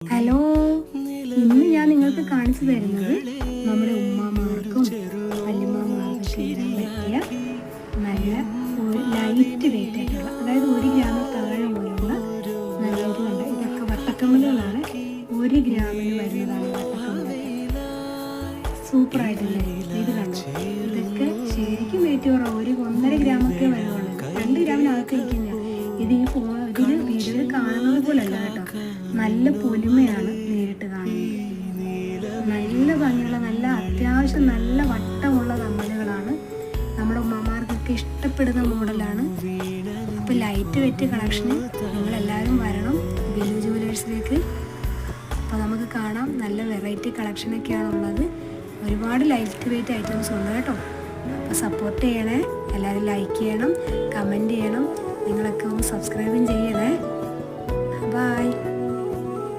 Hello ഇന്ന് ഞാൻ നിങ്ങൾക്ക് കാണിച്ചു തരുന്നത് നമ്മുടെ ഉമ്മമാർക്കും വല്യമ്മമാർക്കും ചേരാൻ പറ്റിയ നല്ല ഒരു ലൈറ്റ് വെയിറ്റ് ആയിട്ടുള്ള അതായത് ഒരു ഗ്രാമിൽ താഴെ പോലുള്ള നല്ല ഇത് ഇതൊക്കെ വട്ടക്കമ്മലുകളാണ്. ഒരു ഗ്രാമിന് വരുന്നതാണ് വട്ടക്കമ്മലൊക്കെ സൂപ്പറായിട്ടില്ലേ ഇത് കണ്ടു? ഇതൊക്കെ ശരിക്കും വെയിറ്റ് കുറവ്. ഒരു ഒന്നര ഗ്രാമൊക്കെ വരുന്നുള്ളൂ. രണ്ട് ഗ്രാമിനകത്തേക്ക് ഇത് ഈ ഇതിൽ വീഡിയോയിൽ കാണുന്നത് പോലല്ല കേട്ടോ. നല്ല പൊലിമയാണ് നേരിട്ട് കാണുന്നത്. നല്ല ഭംഗിയുള്ള നല്ല അത്യാവശ്യം നല്ല വട്ടമുള്ള കമ്മലുകളാണ് നമ്മുടെ ഉമ്മമാർക്കൊക്കെ ഇഷ്ടപ്പെടുന്ന മോഡലാണ്. അപ്പോൾ ലൈറ്റ് വെറ്റ് കളക്ഷന് നിങ്ങളെല്ലാവരും വരണം ബിലു ജുവലേഴ്സിലേക്ക്. അപ്പോൾ നമുക്ക് കാണാം. നല്ല വെറൈറ്റി കളക്ഷനൊക്കെയാണ് ഉള്ളത് ഒരുപാട് ലൈറ്റ് വെയിറ്റ് ഐറ്റംസ് ഉണ്ട് കേട്ടോ. അപ്പോൾ സപ്പോർട്ട് ചെയ്യണേ. എല്ലാവരും ലൈക്ക് ചെയ്യണം കമന്റ് ചെയ്യണം. നിങ്ങളൊക്കെ ഒന്ന് സബ്സ്ക്രൈബും ചെയ്യണേ.